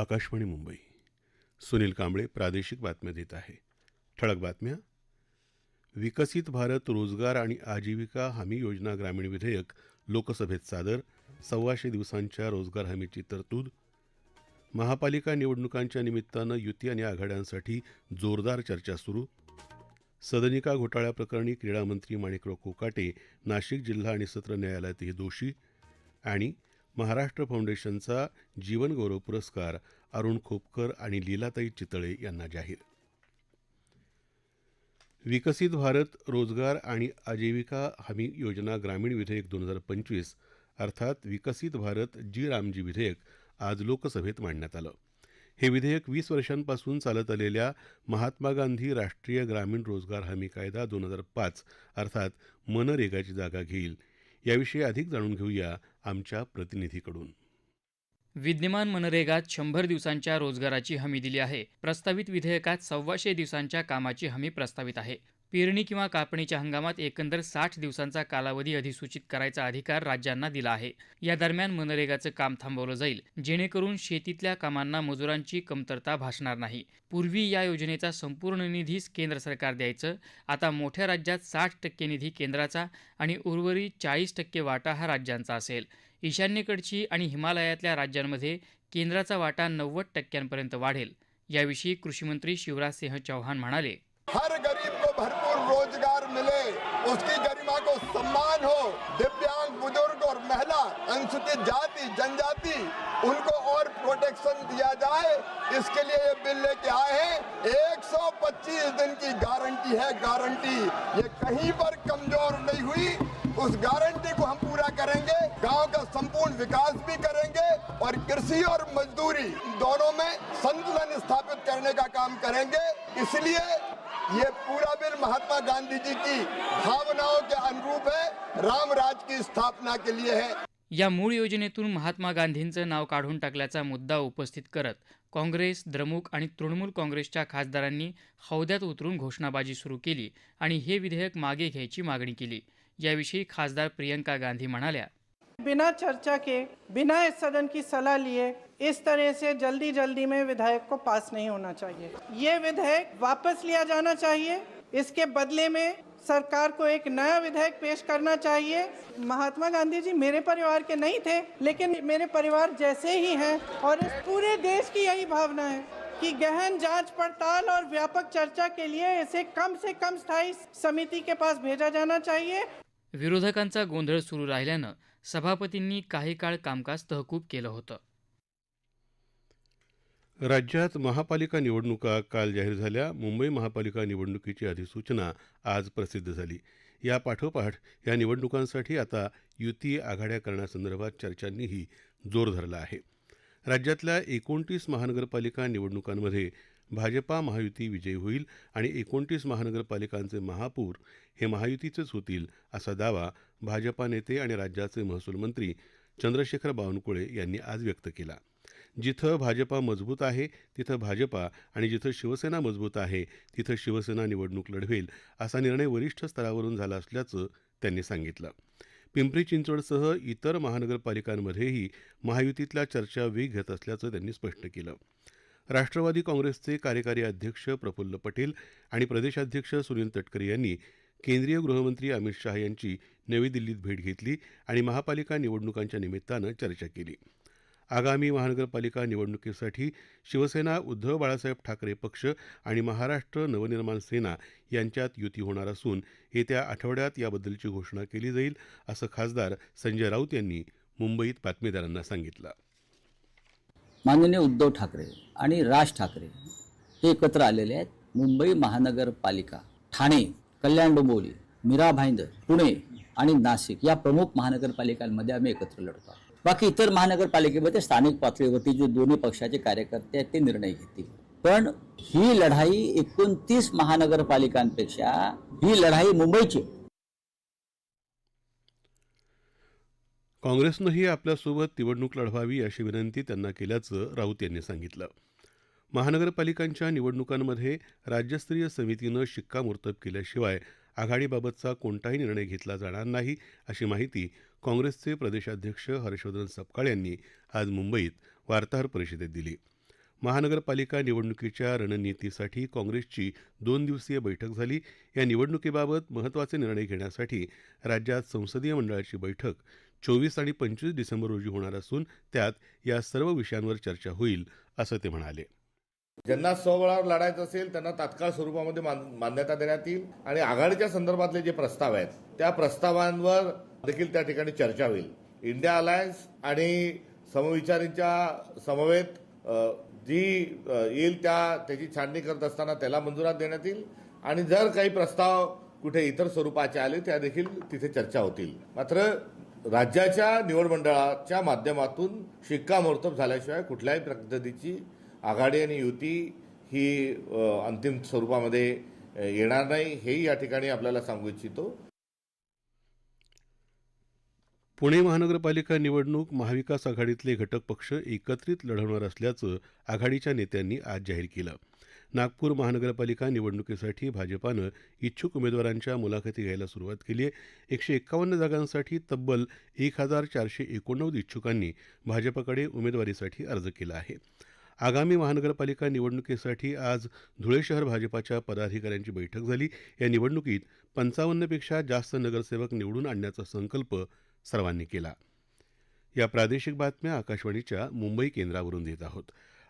आकाशवाणी मुंबई. सुनील कांबळे प्रादेशिक बातम्या देत आहे. ठळक बातम्या. विकसित भारत रोजगार आणि आजीविका हमी योजना ग्रामीण विधेयक लोकसभेत सादर सव्वाशे दिवसांच्या रोजगार हमीची तरतूद. महापालिका निवडणुकांच्या निमित्तानं युती आणि आघाड्यांसाठी जोरदार चर्चा सुरू. सदनिका घोटाळ्याप्रकरणी क्रीडामंत्री माणिकराव कोकाटे नाशिक जिल्हा आणि सत्र न्यायालयातही दोषी आणि महाराष्ट्र फाउंडेशनचा जीवनगौरव पुरस्कार अरुण खोपकर आणि लीलाताई चितळे यांना जाहीर. विकसित भारत रोजगार आणि आजीविका हमी योजना ग्रामीण विधेयक दोन हजार पंचवीस अर्थात विकसित भारत जी रामजी विधेयक आज लोकसभेत मांडण्यात आलं. हे विधेयक वीस वर्षांपासून चालत आलेल्या महात्मा गांधी राष्ट्रीय ग्रामीण रोजगार हमी कायदा दोन हजार पाच अर्थात मनरेगाची जागा घेईल याविषयी अधिक जाणून घेऊया आमच्या प्रतिनिधीकडून. विद्यमान मनरेगात शंभर दिवसांच्या रोजगाराची हमी दिली आहे. प्रस्तावित विधेयकात सव्वाशे दिवसांच्या कामाची हमी प्रस्तावित आहे. पेरणी किंवा कापणीच्या हंगामात एकंदर साठ दिवसांचा कालावधी अधिसूचित करायचा अधिकार राज्यांना दिला आहे. या दरम्यान मनरेगाचं काम थांबवलं जाईल. जेणेकरून शेतीतल्या कामांना मजुरांची कमतरता भासणार नाही. पूर्वी या योजनेचा संपूर्ण निधीच केंद्र सरकार द्यायचं. आता मोठ्या राज्यात साठ टक्के निधी केंद्राचा आणि उर्वरित चाळीस टक्के वाटा हा राज्यांचा असेल. ईशान्येकडची आणि हिमालयातल्या राज्यांमध्ये केंद्राचा वाटा नव्वद टक्क्यांपर्यंत वाढेल. याविषयी कृषीमंत्री शिवराज सिंह चौहान म्हणाले उसकी अनुसूचित जाति, जनजाति, उनको और प्रोटेक्शन दिया जाए, इसके लिए ये बिल लेके आए हैं। 125 दिन की गारंटी है, गारंटी। ये कहीं पर कमज़ोर नहीं हुई। उस गारंटी को हम पूरा करेंगे, गाँव का संपूर्ण विकास भी करेंगे और कृषि और मजदूरी दोनों में संतुलन स्थापित करने का काम करेंगे। इसलिए ये पूरा बिल महात्मा गांधी जी की भावनाओं के अनुरूप है, राम राज की स्थापना के लिए है। या मूळ योजनेतून महात्मा गांधींचं नाव काढून टाकल्याचा मुद्दा उपस्थित करत काँग्रेस द्रमुक आणि तृणमूल काँग्रेसच्या खासदारांनी हौद्यात उतरून घोषणाबाजी सुरू केली आणि हे विधेयक मागे घ्यायची मागणी केली. याविषयी खासदार प्रियंका गांधी म्हणाल्या बिना चर्चा के बिना इस सदन की सलाह लिए इस तरह से जल्दी जल्दी में विधेयक को पास नहीं होना चाहिए। ये विधेयक वापस लिया जाना चाहिए। इसके बदले में सरकार को एक नया विधेयक पेश करना चाहिए। महात्मा गांधी जी मेरे परिवार के नहीं थे, लेकिन मेरे परिवार जैसे ही हैं और इस पूरे देश की यही भावना है कि गहन जाँच पड़ताल और व्यापक चर्चा के लिए इसे कम से कम स्थायी समिति के पास भेजा जाना चाहिए। विरोधकांचा गोंधळ सुरू राहिल्यानं सभापतींनी काही काळ कामकाज तहकूब केलं होतं. राज्यात महापालिका निवडणुका काल जाहीर झाल्या. मुंबई महापालिका निवडणुकीची अधिसूचना आज प्रसिद्ध झाली. या पाठोपाठ या निवडणुकांसाठी आता युती आघाड्या करण्यासंदर्भात चर्चांनीही जोर धरला आहे. राज्यातल्या एकोणतीस महानगरपालिका निवडणुकांमध्ये भाजपा महायुती विजयी होईल आणि एकोणतीस महानगरपालिकांचे महापौर हे महायुतीचेच होतील असा दावा भाजपा नेते आणि राज्याचे महसूल मंत्री चंद्रशेखर बावनकुळे यांनी आज व्यक्त केला. जिथं भाजपा मजबूत आहे तिथं भाजपा आणि जिथं शिवसेना मजबूत आहे तिथं शिवसेना निवडणूक लढवेल असा निर्णय वरिष्ठ स्तरावरून झाला असल्याचं त्यांनी सांगितलं. पिंपरी चिंचवडसह इतर महानगरपालिकांमध्येही महायुतीतल्या चर्चा वेग घेत असल्याचं त्यांनी स्पष्ट केलं. राष्ट्रवादी काँग्रेसचे कार्यकारी अध्यक्ष प्रफुल्ल पटेल आणि प्रदेशाध्यक्ष सुनील तटकरे यांनी केंद्रीय गृहमंत्री अमित शहा यांची नवी दिल्लीत भेट घेतली आणि महापालिका निवडणुकांच्या निमित्तानं चर्चा केली. आगामी महानगरपालिका निवडणुकीसाठी शिवसेना उद्धव बाळासाहेब ठाकरे पक्ष आणि महाराष्ट्र नवनिर्माण सेना यांच्यात युती होणार असून येत्या आठवड्यात याबद्दलची घोषणा केली जाईल असं खासदार संजय राऊत यांनी मुंबईत बातमीदारांना सांगितलं माननीय उद्धव ठाकरे आणि राज ठाकरे हे एकत्र आलेले आहेत मुंबई महानगरपालिका ठाणे कल्याण डोंबिवली मीरा भाईंदर पुणे आणि नाशिक या प्रमुख महानगरपालिकांमध्ये आम्ही एकत्र लढतो आहोत. बाकी इतर महानगरपालिकेमध्ये स्थानिक पातळीवरती जे दोन्ही पक्षाचे कार्यकर्ते आहेत ते निर्णय घेतील. पण ही लढाई एकोणतीस महानगरपालिकांपेक्षा ही लढाई मुंबईची. काँग्रेसनंही आपल्यासोबत निवडणूक लढवावी अशी विनंती त्यांना केल्याचं राऊत यांनी सांगितलं. महानगरपालिकांच्या निवडणुकांमध्ये राज्यस्तरीय समितीनं शिक्कामोर्तब केल्याशिवाय आघाडीबाबतचा कोणताही निर्णय घेतला जाणार नाही अशी माहिती काँग्रेसचे प्रदेशाध्यक्ष हर्षवर्धन सपकाळ यांनी आज मुंबईत वार्ताहर परिषदेत दिली. महानगरपालिका निवडणुकीच्या रणनीतीसाठी काँग्रेसची दोन दिवसीय बैठक झाली. या निवडणुकीबाबत महत्त्वाचे निर्णय घेण्यासाठी राज्यात संसदीय मंडळाची बैठक चोवीस आणि पंचवीस डिसेंबर रोजी होणार असून त्यात या सर्व विषयांवर चर्चा होईल असं ते म्हणाले. ज्यांना स्वबळावर लढायचं असेल त्यांना तात्काळ स्वरूपामध्ये मान- मान्यता देण्यात येईल आणि आघाडीच्या संदर्भातले जे प्रस्ताव आहेत त्या प्रस्तावांवर देखील त्या ठिकाणी चर्चा होईल. इंडिया अलायन्स आणि समविचारींच्या समवेत जी येईल त्या त्याची छाननी करत असताना त्याला मंजुरात देण्यात येईल आणि जर काही प्रस्ताव कुठे इतर स्वरूपाचे आले त्या देखील तिथे चर्चा होतील. मात्र राज्याच्या निवड मंडळाच्या माध्यमातून शिक्कामोर्तब झाल्याशिवाय कुठल्याही पद्धतीची आघाडी आणि युती ही अंतिम स्वरूपामध्ये येणार नाही हेही या ठिकाणी आपल्याला सांगू इच्छितो. पुणे महानगरपालिका निवडणूक महाविकास आघाडीतले घटक पक्ष एकत्रित लढवणार असल्याचं आघाडीच्या नेत्यांनी आज जाहीर केलं. नागपूर महानगरपालिका निवडणुकीसाठी भाजपानं इच्छुक उमेदवारांच्या मुलाखती घ्यायला सुरुवात केली आहे. एकशे एक्कावन्न जागांसाठी तब्बल एक हजार चारशे एकोणनव्वद इच्छुकांनी भाजपाकडे उमेदवारीसाठी अर्ज केला आहे. आगामी महानगरपालिका निवडणुकीसाठी आज धुळे शहर भाजपाच्या पदाधिकाऱ्यांची बैठक झाली. या निवडणुकीत पंचावन्नपेक्षा जास्त नगरसेवक निवडून आणण्याचा संकल्प सर्वांनी केला. या प्रादेशिक बातम्या आकाशवाणीच्या मुंबई केंद्रावरून देत आहोत.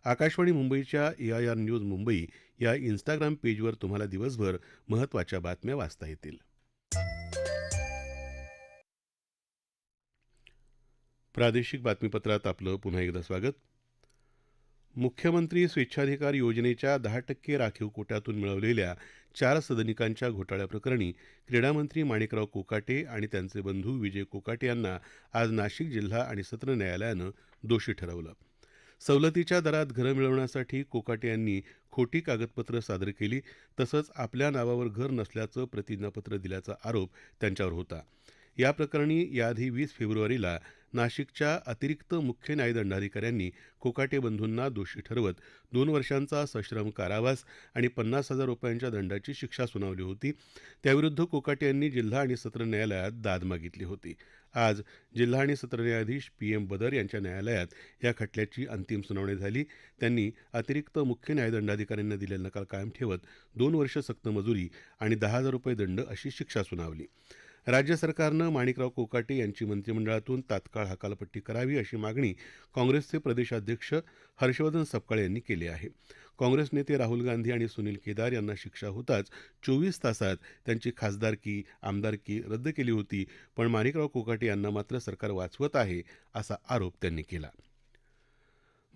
आकाशवाणी मुंबईच्या A I R news Mumbai या इन्स्टाग्राम पेजवर तुम्हाला दिवसभर महत्त्वाच्या बातम्या वाचता येतील. प्रादेशिक बातमीपत्रात आपलं पुन्हा एकदा स्वागत. मुख्यमंत्री स्वेच्छाधिकार योजनेच्या दहा टक्के राखीव कोट्यातून मिळवलेल्या चार सदनिकांच्या घोटाळ्याप्रकरणी क्रीडामंत्री माणिकराव कोकाटे आणि त्यांचे बंधू विजय कोकाटे यांना आज नाशिक जिल्हा आणि सत्र न्यायालयानं दोषी ठरवलं. सवलतीच्या दरात घरं मिळवण्यासाठी कोकाटे यांनी खोटी कागदपत्रं सादर केली तसंच आपल्या नावावर घर नसल्याचं प्रतिज्ञापत्र दिल्याचा आरोप त्यांच्यावर होता. या प्रकरणी याआधी वीस फेब्रुवारीला नाशिकच्या अतिरिक्त मुख्य न्यायदंडाधिकाऱ्यांनी कोकाटे बंधूंना दोषी ठरवत दोन वर्षांचा सश्रम कारावास आणि पन्नास हजार रुपयांच्या दंडाची शिक्षा सुनावली होती. त्याविरुद्ध कोकाटे यांनी जिल्हा आणि सत्र न्यायालयात दाद मागितली होती. आज जिल्हा आणि सत्र न्यायाधीश पी एम बदर यांच्या न्यायालयात या खटल्याची अंतिम सुनावणी झाली. त्यांनी अतिरिक्त मुख्य न्यायदंडाधिकाऱ्यांना दिलेला नकार कायम ठेवत दोन वर्ष सक्त मजुरी आणि दहा हजार रुपये दंड अशी शिक्षा सुनावली. राज्य सरकारनं माणिकराव कोकाटे यांची मंत्रिमंडळातून तात्काळ हकालपट्टी करावी अशी मागणी काँग्रेसचे प्रदेशाध्यक्ष हर्षवर्धन सपकाळे यांनी केली आहे. काँग्रेस नेते राहुल गांधी आणि सुनील केदार यांना शिक्षा होताच चोवीस तासात त्यांची खासदारकी आमदारकी रद्द केली होती पण माणिकराव कोकाटे यांना मात्र सरकार वाचवत आहे असा आरोप त्यांनी केला.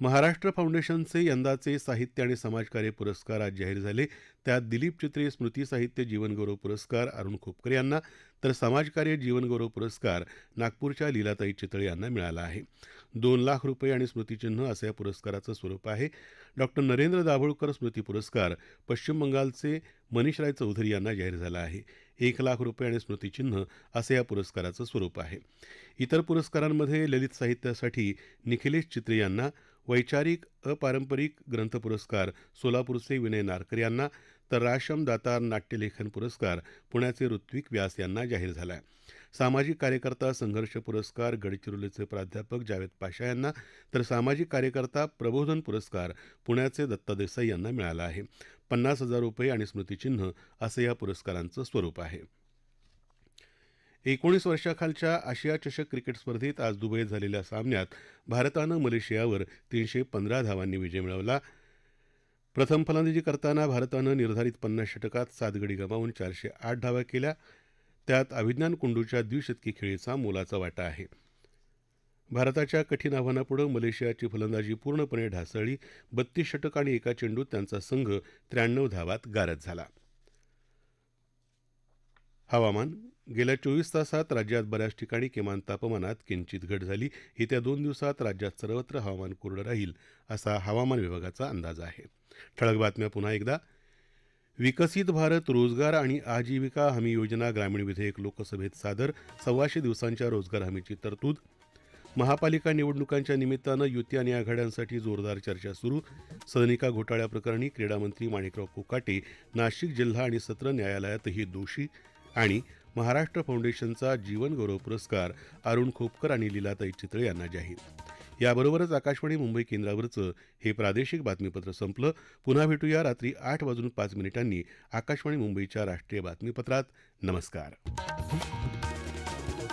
महाराष्ट्र फाउंडेशनचे यंदाचे साहित्य आणि समाजकार्य पुरस्कार आज जाहीर झाले. त्यात दिलीप चित्रे स्मृती साहित्य जीवनगौरव पुरस्कार अरुण खोपकर यांना तर समाजकार्य जीवनगौरव पुरस्कार नागपूरच्या लीलाताई चितळे यांना मिळाला आहे. दोन लाख रुपये आणि स्मृतिचिन्ह असं या पुरस्काराचं स्वरूप आहे. डॉक्टर नरेंद्र दाभोळकर स्मृती पुरस्कार पश्चिम बंगालचे मनीष राय चौधरी यांना जाहीर झाला आहे. एक लाख रुपये आणि स्मृतिचिन्ह असं या पुरस्काराचं स्वरूप आहे. इतर पुरस्कारांमध्ये ललित साहित्यासाठी निखिलेश चित्रे यांना वैचारिक अपारंपरिक ग्रंथ पुरस्कार सोलापूरचे विनय नारकर यांना तर राशम दातार नाट्यलेखन पुरस्कार पुण्याचे ऋत्विक व्यास यांना जाहीर झाला आहे सामाजिक कार्यकर्ता संघर्ष पुरस्कार गडचिरोलीचे प्राध्यापक जावेद पाशा यांना तर सामाजिक कार्यकर्ता प्रबोधन पुरस्कार पुण्याचे दत्ता देसाई यांना मिळाला आहे. पन्नास हजार रुपये आणि स्मृतिचिन्ह असं या पुरस्कारांचं स्वरूप आहे. एकोणीस वर्षाखालच्या आशिया चषक क्रिकेट स्पर्धेत आज दुबईत झालेल्या सामन्यात भारतानं मलेशियावर तीनशे पंधरा धावांनी विजय मिळवला. प्रथम फलंदाजी करताना भारतानं निर्धारित पन्नास षटकात सात गडी गमावून चारशे आठ धावा केल्या. त्यात अभिज्ञान कुंडूच्या द्विशतकी खेळीचा मोलाचा वाटा आहे. भारताच्या कठीण आव्हानापुढं मलेशियाची फलंदाजी पूर्णपणे ढासळली. बत्तीस षटक आणि एका चेंडूत त्यांचा संघ त्र्याण्णव धावात गारद झाला. हवामान गेल्या चोवीस तासात राज्यात बऱ्याच ठिकाणी किमान तापमानात किंचित घट झाली. येत्या दोन दिवसात राज्यात सर्वत्र हवामान कोरडं राहील असा हवामान विभागाचा अंदाज आहे. ठळक बातम्या पुन्हा एकदा. विकसित भारत रोजगार आणि आजीविका हमी योजना ग्रामीण विधेयक लोकसभेत सादर. सव्वाशे दिवसांच्या रोजगार हमीची तरतूद. महापालिका निवडणुकांच्या निमित्तानं युती आणि आघाड्यांसाठी जोरदार चर्चा सुरू. सदनिका घोटाळ्याप्रकरणी क्रीडामंत्री माणिकराव कोकाटे नाशिक जिल्हा आणि सत्र न्यायालयातही दोषी आणि महाराष्ट्र फाउंडेशनचा जीवनगौरव पुरस्कार अरुण खोपकर आणि लीलाताई चितळे यांना जाहीर. याबरोबरच आकाशवाणी मुंबई केंद्रावरचं हे प्रादेशिक बातमीपत्र संपलं. पुन्हा भेटूया रात्री आठ वाजून पाच मिनिटांनी आकाशवाणी मुंबईच्या राष्ट्रीय बातमीपत्रात. नमस्कार.